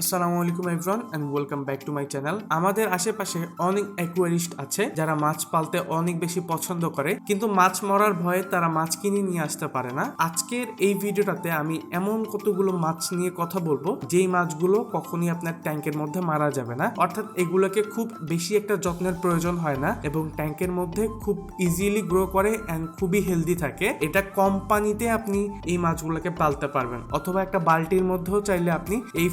আসসালামু আলাইকুম everyone and welcome back to my channel আমাদের আশেপাশে অনেক অ্যাকুয়ারিস্ট আছে যারা মাছ পালতে অনেক বেশি পছন্দ করে, কিন্তু মাছ মরার ভয়ে তারা মাছ কিনে নিয়ে আসতে পারে না। আজকের এই ভিডিওটাতে আমি এমন কতগুলো মাছ নিয়ে কথা বলব, যেই মাছগুলো কখনই আপনার ট্যাঙ্কের মধ্যে মারা যাবে না। অর্থাৎ এগুলোকে খুব বেশি একটা যত্নের প্রয়োজন হয় না এবং ট্যাঙ্কের মধ্যে খুব ইজিলি গ্রো করে অ্যান্ড খুবই হেলদি থাকে। এটা কম পানিতে আপনি এই মাছগুলোকে পালতে পারবেন। অথবা একটা বালতির মধ্যেও চাইলে আপনি এই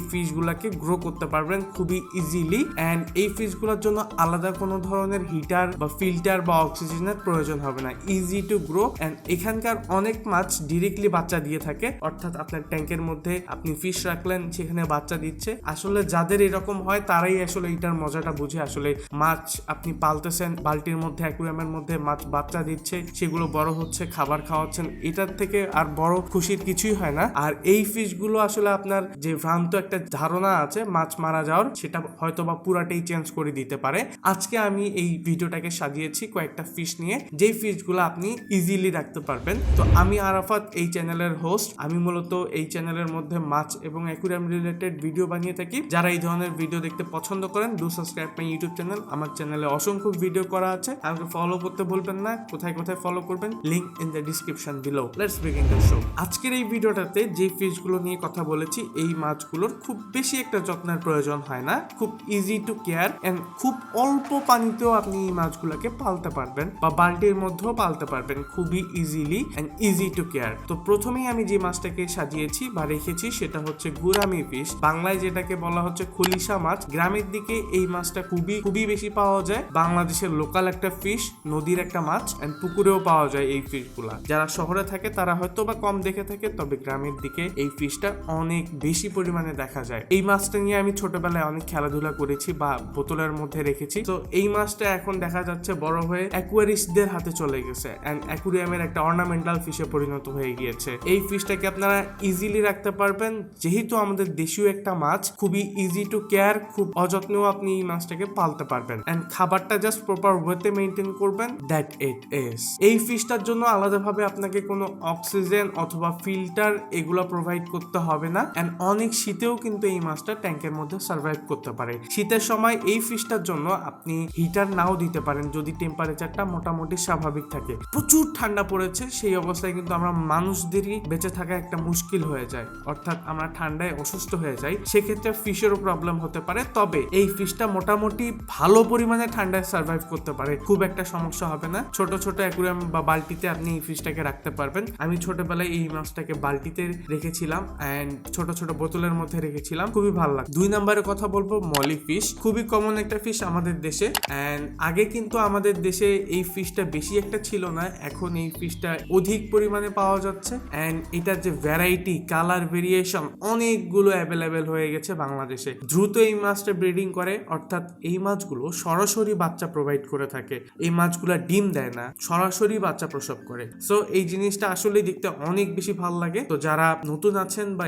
ফিশগুলোকে গ্রো করতে পারবেন খুবই ইজিলি অ্যান্ড এই ফিশগুলোর জন্য আলাদা কোনো ধরনের হিটার বা ফিল্টার বা অক্সিজেনের প্রয়োজন হবে না ইজি টু গ্রো অ্যান্ড এখানকার অনেক মাছ ডিরেক্টলি বাচ্চা দিয়ে থাকে, অর্থাৎ আপনার ট্যাঙ্কের মধ্যে আপনি ফিশ রাখলেন, সেখানে বাচ্চা দিচ্ছে। আসলে যাদের এরকম হয়, তারাই আসলে এটার মজাটা বুঝে। আসলে মাছ আপনি পালতেছেন, বালতির মধ্যে, অ্যাকুয়ারিয়ামের মধ্যে মাছ বাচ্চা দিচ্ছে, সেগুলো বড় হচ্ছে, খাবার খাওয়াচ্ছেন, এটার থেকে আর বড় খুশির কিছুই হয় না। আর এই ফিশগুলো আসলে আপনার যে ভ্রান্ত একটা ধারণা আছে, মাছ মারা যাওয়ার, সেটা হয়তো বা পুরাটাই চেঞ্জ করে দিতে পারে। আজকে আমি এই ভিডিওটাকে সাজিয়েছি কয়েকটা ফিশ নিয়ে। যেই ফিশগুলো আপনি ইজিলি রাখতে পারবেন। তো আমি আরাফাত, এই চ্যানেলের হোস্ট আমি মূলত এই চ্যানেলের মধ্যে মাছ এবং অ্যাকুরিয়াম রিলেটেড ভিডিও বানিয়ে থাকি। যারা এই ধরনের ভিডিও দেখতে পছন্দ করেন do subscribe my YouTube channel আমার চ্যানেলে অসংখ্য ভিডিও করা আছে। আমাকে ফলো করতে ভুলবেন না। কোথায় কোথায় ফলো করবেন link in the description below let's begin the show আজকের এই ভিডিওটাতে যে ফিশগুলো নিয়ে কথা বলেছি, এই মাছগুলোর খুব বেশি একটা যত্নের প্রয়োজন হয় না। খুব ইজি টু কেয়ার এন্ড খুব অল্প পানিতেও আপনি এই মাছগুলোকে পালতে পারবেন বা বালতির মধ্যেও পালতে পারবেন খুবই easily and easy to care তো প্রথমেই আমি যে মাছটাকে সাজিয়েছি বা রেখেছি সেটা হচ্ছে গুরামি ফিশ বাংলায় যেটাকে বলা হচ্ছে খুলিশা মাছ, গ্রামের দিকে এই মাছটা খুবই খুবই বেশি পাওয়া যায়। বাংলাদেশের লোকাল একটা ফিশ নদীর একটা মাছ এন্ড পুকুরেও পাওয়া যায় এই ফিশগুলা যারা শহরে থাকে তারা হয়তো বা কম দেখে থাকে, তবে গ্রামের দিকে এই ফিশটা অনেক বেশি পরিমাণে দেখা যায়। এই মাছটা নিয়ে আমি ছোটবেলায় অনেক খেলাধুলা করেছি বা বোতলের মধ্যে রেখেছি। তো এই মাছটা এখন দেখা যাচ্ছে বড় হয়ে অ্যাকুয়ারিস্টদের হাতে চলে গেছে অ্যান্ড অ্যাকুরিয়ামের একটা অর্নামেন্টাল ফিশে পরিণত হয়ে গিয়েছে। এই ফিশটাকে আপনারা ইজিলি রাখতে পারবেন। যেহেতু আমাদের দেশীয় একটা মাছ, খুবই ইজি টু কেয়ার খুব অযত্নেও আপনি এই মাছটাকে পালতে পারবেন। অ্যান্ড খাবারটা জাস্ট প্রপার ওয়েতে মেনটেন করবেন দ্যাট ইট ইজ এই ফিশটার জন্য আলাদাভাবে আপনাকে কোনো অক্সিজেন অথবা ফিল্টার এগুলো প্রোভাইড করতে হবে না। অ্যান্ড অনেক শীতেও কিন্তু এই মাছটা ট্যাঙ্কের মধ্যে সার্ভাইভ করতে পারে। শীতের সময় এই ফিশটার জন্য আপনি হিটার নাও দিতে পারেন যদি টেম্পারেচারটা মোটামুটি স্বাভাবিক থাকে। প্রচুর ঠান্ডা পড়েছে, সেই অবস্থায় কিন্তু আমরা মানুষদেরই বেঁচে থাকা একটা মুশকিল হয়ে যায়। অর্থাৎ আমরা ঠান্ডায় অসুস্থ হয়ে যাই, সেক্ষেত্রে ফিশেরও প্রবলেম হতে পারে। তবে এই ফিশটা মোটামুটি ভালো পরিমাণে ঠান্ডায় সার্ভাইভ করতে পারে। খুব একটা সমস্যা হবে না। ছোট ছোট অ্যাকুরিয়াম বা বালতিতে আপনি এই ফিশটাকে রাখতে পারবেন। আমি ছোটবেলায় এই মাছটাকে বালতিতে রেখেছিলাম অ্যান্ড ছোট ছোট বোতলের মধ্যে রেখেছিলাম। খুবই ভালো লাগে দুই নম্বরে কথা বলব মলি ফিশ খুবই কমন একটা ফিশ আমাদের দেশে। অ্যান্ড আগে কিন্তু আমাদের দেশে এই ফিশটা বেশি একটা ছিল না। এখন এই ফিশটা অধিক পরিমাণে পাওয়া যাচ্ছে। অ্যান্ড এটার যে ভ্যারাইটি কালার ভেরিয়েশন অনেকগুলো অ্যাভেলেবেল হয়ে গেছে বাংলাদেশে। দ্রুত এই মাছটা ব্রিডিং করে। অর্থাৎ এই মাছগুলো সরাসরি বাচ্চা প্রোভাইড করে থাকে। এই মাছগুলো ডিম দেয় না, সরাসরি বাচ্চা প্রসব করে। সো এই জিনিসটা আসলে দেখতে অনেক বেশি ভালো লাগে। তো যারা নতুন আছেন বা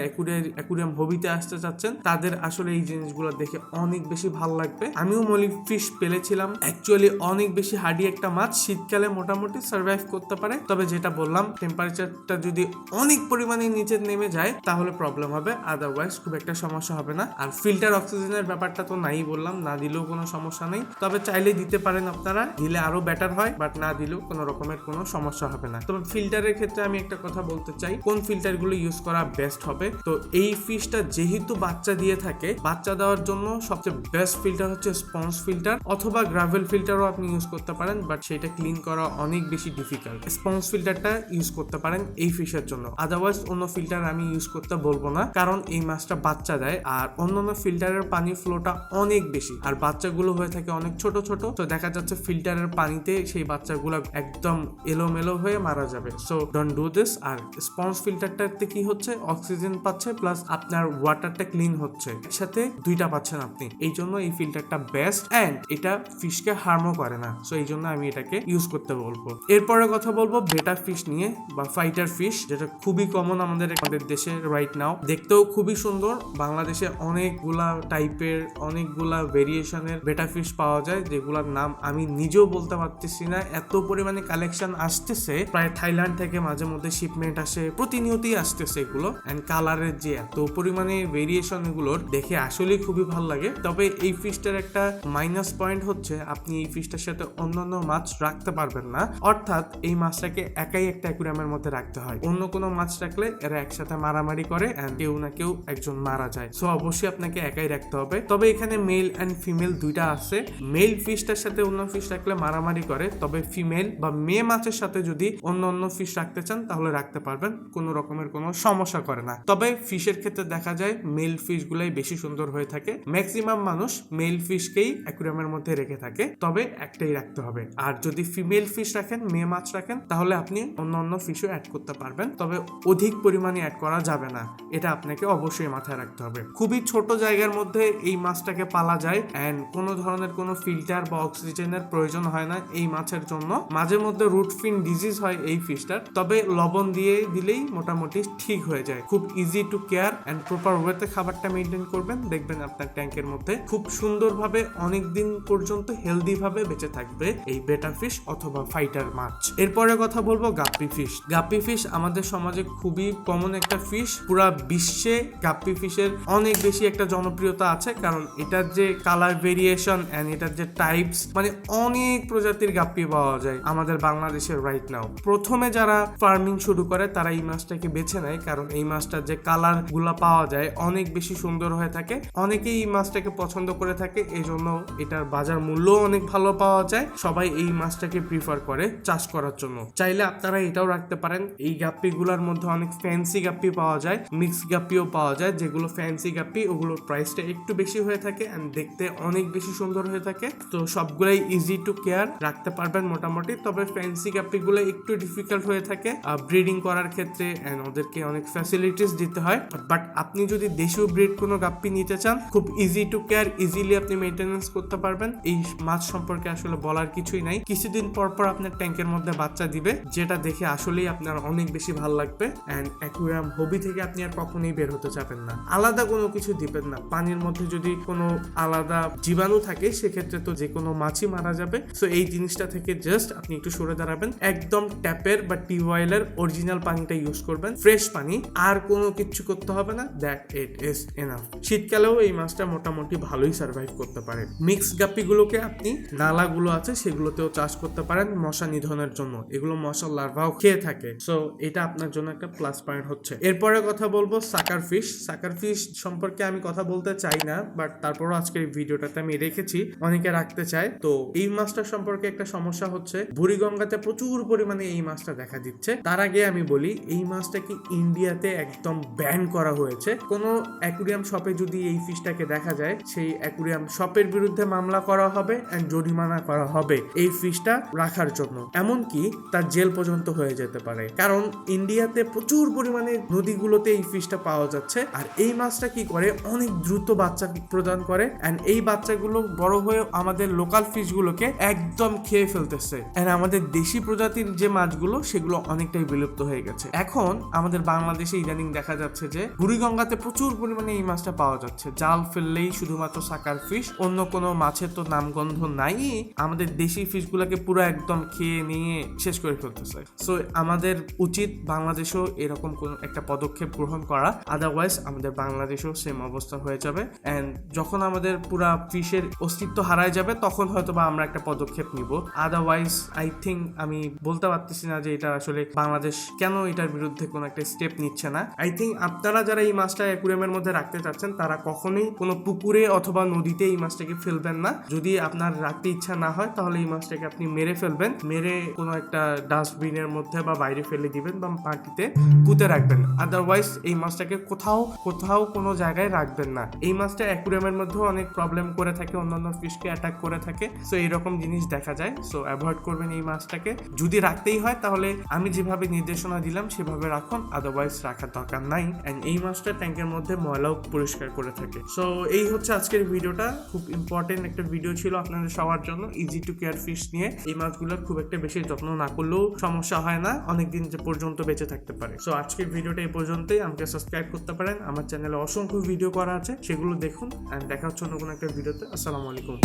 অ্যাকুরিয়াম হবিতে আসতে চাচ্ছেন তাদের আসলে এই জিনিসগুলো দেখে অনেক বেশি ভালো লাগবে। আমিও মলি ফিশ পেলেছিলাম। অ্যাকচুয়ালি অনেক বেশি হার্ডি একটা মাছ। শীতকালে মোটামুটি সার্ভাইভ করতে পারে। তবে যেটা বললাম টেম্পারেচারটা যদি অনেক পরিমাণে নিচে নেমে যায়, তাহলে প্রবলেম হবে। আদারওয়াইজ খুব একটা সমস্যা হবে না। আর ফিল্টার অক্সিজেনের ব্যাপারটা তো নাই বললাম। না দিলেও কোনো সমস্যা নেই। তবে চাইলে দিতে পারেন আপনারা। দিলে আরও বেটার হয় বাট না দিলেও কোনো রকমের কোনো সমস্যা হবে না। তবে ফিল্টারের ক্ষেত্রে আমি একটা কথা বলতে চাই। কোন ফিল্টারগুলো ইউজ করা বেস্ট হবে? তো এই ফিশটা যেহেতু বাচ্চা দিয়ে থাকে, বাচ্চা দেওয়ার জন্য সবচেয়ে বেস্ট ফিল্টার হচ্ছে স্পঞ্জ ফিল্টার অথবা গ্রাভেল ফিল্টারও আপনি ইউজ করতে পারেন বাট সেটা ক্লিন করা অনেক বেশি ডিফিকাল্ট স্পঞ্জ ফিল্টারটা ইউজ করতে পারেন এই ফিশের জন্য। আদারওয়াইজ অন্য ফিল্টার আমি ইউজ করতে বলব না, কারণ এই মাছটা বাচ্চা দেয় আর অন্যান্য ফিল্টারের পানির ফ্লোটা অনেক বেশি। আর বাচ্চাগুলো হয়ে থাকে অনেক ছোট ছোট, তো দেখা যাচ্ছে ফিল্টারের পানিতে সেই বাচ্চাগুলো একদম এলোমেলো হয়ে মারা যাবে। সো ডোন্ট ডু দিস আর স্পঞ্জ ফিল্টারটাতে কি হচ্ছে? অক্সিজেন পাচ্ছে প্লাস আপনার ওয়াটারটা ক্লিন হচ্ছে। একসাথে দুইটা পাচ্ছেন আপনি। এই জন্য এই ফিল্টারটা বেস্ট অ্যান্ড এটা ফিশকে হার্মও করে না। সো এই জন্য আমি এটাকে ইউজ করতে বলব। এরপরে কথা বলব বেটা ফিশ নিয়ে বা ফাইটার ফিশ যেটা খুবই কমন আমাদের আমাদের দেশে রাইট নাও দেখতেও খুবই সুন্দর। বাংলাদেশে অনেকগুলা টাইপের অনেকগুলা ভেরিয়েশনের বেটা ফিশ পাওয়া যায়, যেগুলোর নাম আমি নিজেও বলতে পারতেছি না। এত পরিমাণে কালেকশন আসতেছে। প্রায় থাইল্যান্ড থেকে মাঝে মধ্যে শিপমেন্ট আসে, প্রতিনিয়তই আসতেছে এগুলো। অ্যান্ড কালারের যে এত পরিমাণে ভেরিয়েশন এগুলোর দেখে আসলেই খুবই ভালো লাগে। তবে এই ফিশটার একটা মাইনাস পয়েন্ট হচ্ছে, আপনি এই ফিশটার সাথে অন্যান্য মাছ রাখতে পারবেন না। অর্থাৎ এই মাছটাকে একাই একটা অ্যাকুরিয়ামের মধ্যে রাখতে হয়। অন্য কোনো মাছ রাখলে এরা একসাথে মারামারি করে and কেউ না কেউ একজন মারা যায়। সো অবশ্যই আপনাকে একাই রাখতে হবে। তবে এখানে মেল অ্যান্ড ফিমেল দুইটা আছে। মেল ফিশটার সাথে অন্য ফিশ রাখলে মারামারি করে, তবে ফিমেল বা মেয়ে মাছের সাথে যদি অন্য অন্য ফিশ রাখতে চান, তাহলে রাখতে পারবেন। কোনো রকমের কোনো সমস্যা করে না। তবে ফিশের ক্ষেত্রে দেখা যায় মেল ফিশ গুলাই বেশি সুন্দর হয়ে থাকে। ম্যাক্সিমাম মানুষ মেল ফিশকেই অ্যাকুরিয়ামের মধ্যে রেখে থাকে, তবে একটাই রাখতে হবে। আর যদি ফিমেল ফিশ রাখেন, মেয়ে মাছ রাখেন, তাহলে আপনি অন্য অন্য ফিশও অ্যাড করতে পারবেন, তবে অধিক পরিমাণে অ্যাড করা যাবে না। এটা আপনাকে অবশ্যই মাথায় রাখতে হবে। খুবই ছোট জায়গার মধ্যে এই মাছটাকে পালা যায় অ্যান্ড কোনো ধরনের কোনো ফিল্টার বা অক্সিজেনের প্রয়োজন হয় না এই মাছের জন্য। মাঝে মধ্যে রুটফিন ডিজিজ হয় এই ফিশটার, তবে লবণ দিয়ে দিলেই মোটামুটি ঠিক হয়ে যায়। খুব easy to care and proper ওয়েতে খাবারটা মেনটেন করবেন, দেখবেন আপনার ট্যাঙ্কের মধ্যে খুব সুন্দরভাবে অনেক দিন পর্যন্ত হেলদি ভাবে বেঁচে থাকবে এই বেটা ফিশ অথবা ফাইটার মাছ। এরপরে কথা বলব গাপ্পি ফিশ গাপ্পি ফিশ আমাদের সমাজে খুবই কমন একটা ফিশ পুরা বিশ্বে গাপ্পি ফিশের অনেক বেশি একটা জনপ্রিয়তা আছে, কারণ এটার যে কালার ভেরিয়েশন এন্ড এটার যে টাইপস মানে অনেক প্রজাতির গাপ্পি পাওয়া যায় আমাদের বাংলাদেশের রাইট নাও প্রথমে যারা ফার্মিং শুরু করে তারা এই মাছটাকে বেছে নেয়, কারণ এই মাছটার যে কালারগুলা পাওয়া যায় অনেক বেশি সুন্দর হয়ে থাকে। অনেকেই এই মাছটাকে পছন্দ করে থাকে এই জন্য এটার বাজার মূল্য অনেক ভালো পাওয়া যায়। সবাই এই মাছটাকে প্রিফার করে চাষ করার জন্য। চাইলে আপনারা এটাও রাখতে পারেন। এই গাপ্পি গুলার মধ্যে অনেক ফ্যান্সি গাপ্পি পাওয়া যায় মিক্স গাপ্পিও পাওয়া যায়। যেগুলো ফ্যান্সি গাপ্পি, ওগুলোর প্রাইসটা একটু বেশি হয়ে থাকে এন্ড দেখতে অনেক বেশি সুন্দর হয়ে থাকে। তো সবগুলাই ইজি টু কেয়ার রাখতে পারবেন মোটামুটি। তবে ফ্যান্সি গাপ্পিগুলো একটু ডিফিকাল্ট হয়ে থাকে ব্রিডিং করার ক্ষেত্রে এন্ড ওদেরকে অনেক ফ্যাসিলিটিস দিতে হয়। বাট আপনি যদি দেশীয় ব্রিড কোনো গাপ্পি নিতে চান, খুব ইজি টু কেয়ার ইজিলি আপনি মেনটেনেন্স করতে পারবেন। এই মাছ সম্পর্কে আসলে বলার কিছুই নাই। কিছুদিন পর পর আপনার ট্যাঙ্কের মধ্যে বাচ্চা দিবে, যেটা দেখে আসলেই আপনার অনেক বেশি ভালো লাগবে। অ্যান্ড অ্যাকুয়াম হবি থেকে আপনি আর কখনোই বের হতে চাবেন না। আলাদা কোনো কিছু দিবেন না। পানির মধ্যে যদি কোনো আলাদা জীবাণু থাকে, সেক্ষেত্রে তো যে কোনো মাছই মারা যাবে। সো এই জিনিসটা থেকে জাস্ট আপনি একটু সরে দাঁড়াবেন। একদম ট্যাপের বা টিউবওয়েলের অরিজিনাল পানিটা ইউজ করবেন। ফ্রেশ পানি, আর কোনো কিছু করতে হবে না। দ্যাট ইট ইজ এনাফ শীতকালেও এই মাছটা মোটামুটি ভালোই সার্ভাইভ করতে পারে মিক্স গাপ্পিগুলোকে আপনি, নালাগুলো আছে সেগুলোতেও চাষ করতে পারেন মশা নিধনের জন্য। এগুলো মশা লার্ভাও খেয়ে থাকে। সো এটা আপনার জন্য একটা প্লাস পয়েন্ট হচ্ছে। এরপরে কথা বলব সাকার ফিশ সাকার ফিশ সম্পর্কে আমি কথা বলতে চাই না বাট তারপরও আজকের ভিডিওটাতে আমি রেখেছি। অনেকে রাখতে চায়। তো, এই মাছটা সম্পর্কে একটা সমস্যা হচ্ছে, বুড়িগঙ্গাতে প্রচুর পরিমাণে এই মাছটা দেখা দিচ্ছে। তার আগে আমি বলি, এই মাছটা কি ইন্ডিয়াতে একদম ব্যান করা হয়েছে। কোনো অ্যাকুরিয়াম শপে যদি এই ফিশটাকে দেখা যায়, সেই অ্যাকুরিয়াম শপের বিরুদ্ধে মামলা করা হবে অ্যান্ড জরিমানা করা হবে এই ফিশটা রাখার জন্য। এমনকি তার জেল পর্যন্ত হয়ে যেতে পারে। কারণ ইন্ডিয়াতে প্রচুর পরিমাণে নদীগুলোতে এই ফিশটা পাওয়া যাচ্ছে। আর এই মাছটা কি করে? অনেক দ্রুত বাচ্চা প্রদান করে। অ্যান্ড এই বাচ্চাগুলো বড় হয়ে আমাদের লোকাল ফিশগুলোকে একদম খেয়ে ফেলতেছে। অ্যান্ড আমাদের দেশি প্রজাতির যে মাছগুলো, সেগুলো অনেকটাই বিলুপ্ত হয়ে গেছে। এখন আমাদের বাংলাদেশে ইদানিং দেখা যাচ্ছে যে, বুড়িগঙ্গাতে প্রচুর পরিমাণে এই মাছটা পাওয়া যাচ্ছে। জাল ফেললেই শুধুমাত্র সাকার ফিশ অন্য কোনো মাছের তো নামগন্ধ নাই আমাদের দেশি ফিশগুলোকে পুরো একদম খেয়ে নিয়ে শেষ করে ফেলতেছে। সো আমাদের উচিত বাংলাদেশেও এরকম কোন একটা পদক্ষেপ গ্রহণ করা। আদারওয়াইজ আমাদের বাংলাদেশেও সেম অবস্থা হয়ে যাবে। অ্যান্ড যখন আমাদের পুরা ফিশের অস্তিত্ব হারায় যাবে, তখন হয়তো বা আমরা একটা পদক্ষেপ নিব। আদারওয়াইজ আই থিঙ্ক আমি বলতে পারতেছি না যে এটা আসলে বাংলাদেশ কেন এটার বিরুদ্ধে কোনো একটা স্টেপ নিচ্ছে না। আই থিঙ্ক আপনারা যারা এই মাছটা অ্যাকুরিয়ামের মধ্যে রাখতে চাচ্ছেন, তারা কখনোই কোনো পুকুরে অথবা নদীতে এই মাছটাকে ফেলবেন না। যদি আপনার রাখতে ইচ্ছা না হয়, তাহলে এই মাছটাকে আপনি মেরে ফেলবেন। মেরে কোনো একটা ডাস্টবিনের মধ্যে বা বাইরে ফেলে দিবেন বা মাটিতে পুঁতে রাখবেন। আদারওয়াইজ এই মাছটাকে কোথাও কোথাও কোনো জায়গায় রাখবেন না। এই মাছটা অ্যাকুরিয়ামের মধ্যেও অনেক প্রবলেম করে থাকে, অন্যান্য ফিশকে অ্যাটাক করে থাকে। সো এইরকম জিনিস দেখা যায়। সো অ্যাভয়েড করবেন এই মাছটাকে। যদি রাখতেই হয়, তাহলে আমি যেভাবে নির্দেশনা দিলাম, সেভাবে রাখুন। আদারওয়াইজ রাখার দরকার নাই। অ্যান্ড এই মাছটা ট্যাঙ্কের মধ্যে ময়লাও পরিষ্কার করে থাকে। সো এই হচ্ছে আজকের ভিডিওটা খুব ইম্পর্টেন্ট একটা ভিডিও ছিল আপনাদের সবার জন্য। ইজি টু কেয়ার ফিশ নিয়ে। এই মাছগুলো খুব একটা বেশি যত্ন না করলেও সমস্যা হয় না। অনেকদিন পর্যন্ত বেঁচে থাকতে পারে। সো আজকের ভিডিওটা এই পর্যন্তই। আমাকে সাবস্ক্রাইব করতে পারেন। আমার চ্যানেলে অসংখ্য ভিডিও করা আছে। সেগুলো দেখুন। অ্যান্ড দেখা হচ্ছে অন্য কোনো একটা ভিডিওতে আসসালামু আলাইকুম।